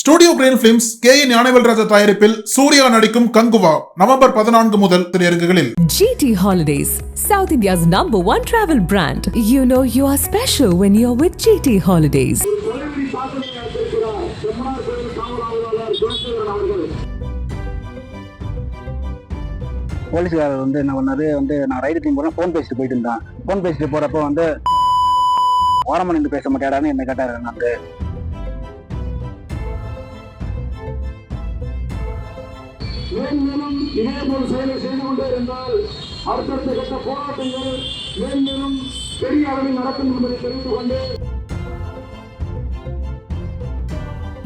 Studio green films K N Gnanavel Raja தயாரிப்பில் சூர்யா நடிக்கும் கங்குவா நவம்பர் பதினான்கு முதல் திரையரங்குகளில் GT Holidays, South India's number one travel brand. You know you are special when you're with GT Holidays. தொலைவெளி சாதனையை அளித்திருக்கிறார் செம்மனார் கோயில் காவல் ஆய்வாளர் குணசேகரன் அவர்கள் போலீஸ்காரர் வந்து என்ன பண்ணாரு வந்து நான் ரைடு டீம் போறேன் ஃபோன் பேசிட்டு போயிட்டு இருந்தேன் ஃபோன் பேசிட்டு போறப்ப வந்து ஓரமா நின்று பேச மாட்டேடான்னு என்ன கேட்டாரு நான் மேன்மேலும் இதேபோல் செயலை செய்து கொண்டே இருந்தால் அடுத்தடுத்த கட்ட போராட்டங்கள் மேன்மேலும் பெரிய அளவில் நடக்கும் என்பதை தெரிந்து கொண்டு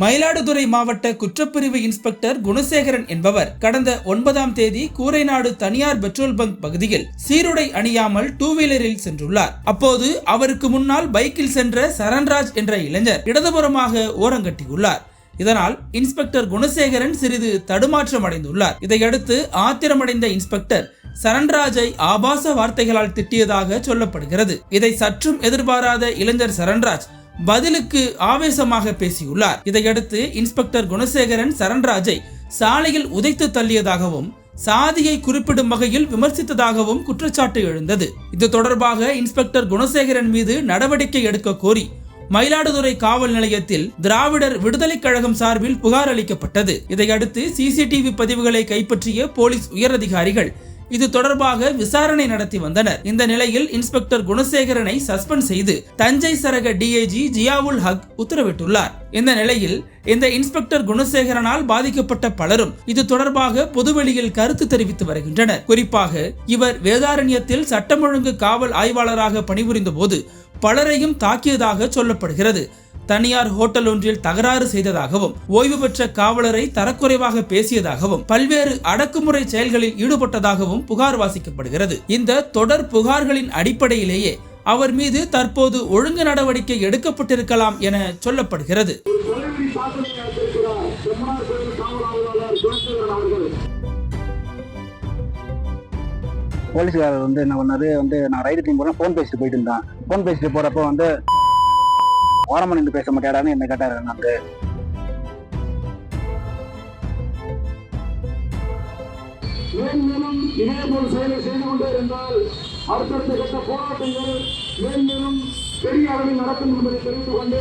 மயிலாடுதுறை மாவட்ட குற்றப்பிரிவு இன்ஸ்பெக்டர் குணசேகரன் என்பவர் கடந்த ஒன்பதாம் தேதி கூரைநாடு தனியார் பெட்ரோல் பங்க் பகுதியில் சீருடை அணியாமல் டூ வீலரில் சென்றுள்ளார். அப்போது அவருக்கு முன்னால் பைக்கில் சென்ற சரண்ராஜ் என்ற இளைஞர் இடதுபுறமாக ஓரங்கட்டியுள்ளார். இதனால் இன்ஸ்பெக்டர் குணசேகரன் சிறிது தடுமாற்றம் அடைந்துள்ளார் இதையடுத்து ஆத்திரமடைந்த இன்ஸ்பெக்டர் சரண்ராஜை ஆபாச வார்த்தைகளால் திட்டியதாக சொல்லப்படுகிறது. இதை சற்றும் எதிர்பாராத இளைஞர் சரண்ராஜ் பதிலுக்கு ஆவேசமாக பேசியுள்ளார். இதையடுத்து இன்ஸ்பெக்டர் குணசேகரன் சரண்ராஜை சாலையில் உதைத்து தள்ளியதாகவும் சாதியை குறிப்பிடும் வகையில் விமர்சித்ததாகவும் குற்றச்சாட்டு எழுந்தது. இது தொடர்பாக இன்ஸ்பெக்டர் குணசேகரன் மீது நடவடிக்கை எடுக்க கோரி மயிலாடுதுறை காவல் நிலையத்தில் திராவிடர் விடுதலைக் கழகம் சார்பில் புகார் அளிக்கப்பட்டது. இதையடுத்து சிசிடிவி பதிவுகளை கைப்பற்றிய போலீஸ் உயரதிகாரிகள் இது தொடர்பாக விசாரணை நடத்தி வந்தனர். இந்த நிலையில் இன்ஸ்பெக்டர் குணசேகரனை சஸ்பெண்ட் செய்து தஞ்சை சரக டிஐஜி ஜியாவுல் ஹக் உத்தரவிட்டுள்ளார். இந்த நிலையில் இந்த இன்ஸ்பெக்டர் குணசேகரனால் பாதிக்கப்பட்ட பலரும் இது தொடர்பாக பொதுவெளியில் கருத்து தெரிவித்து வருகின்றனர். குறிப்பாக இவர் வேதாரண்யத்தில் சட்டம் ஒழுங்கு காவல் ஆய்வாளராக பணிபுரிந்த போது பலரையும் தாக்கியதாக சொல்லப்படுகிறது. தனியார் ஹோட்டல் ஒன்றில் தகராறு செய்ததாகவும் ஓய்வு பெற்ற காவலரை தரக்குறைவாக பேசியதாகவும் பல்வேறு அடக்குமுறை செயல்களில் ஈடுபட்டதாகவும் புகார் வாசிக்கப்படுகிறது. இந்த தொடர் புகார்களின் அடிப்படையிலேயே அவர் மீது தற்போது ஒழுங்கு நடவடிக்கை எடுக்கப்பட்டிருக்கலாம் என சொல்லப்படுகிறது. போலீஸ்காரர் வந்து என்ன பண்ணாரு வந்து நான் ரைடு டீம் போறேன் ஃபோன் பேசிட்டு போயிட்டு இருந்தேன். ஃபோன் பேசிட்டு போறப்ப வந்து ஓரமா நின்று பேச மாட்டேடான்னு என்ன கேட்டாரு நான் வந்து மேன்மேலும் செயலை செய்து கொண்டே இருந்தால் அடுத்தடுத்த கட்ட போராட்டங்கள் மேன்மேலும் பெரிய அளவில் நடக்கும் என்பதை தெரிந்து கொண்டு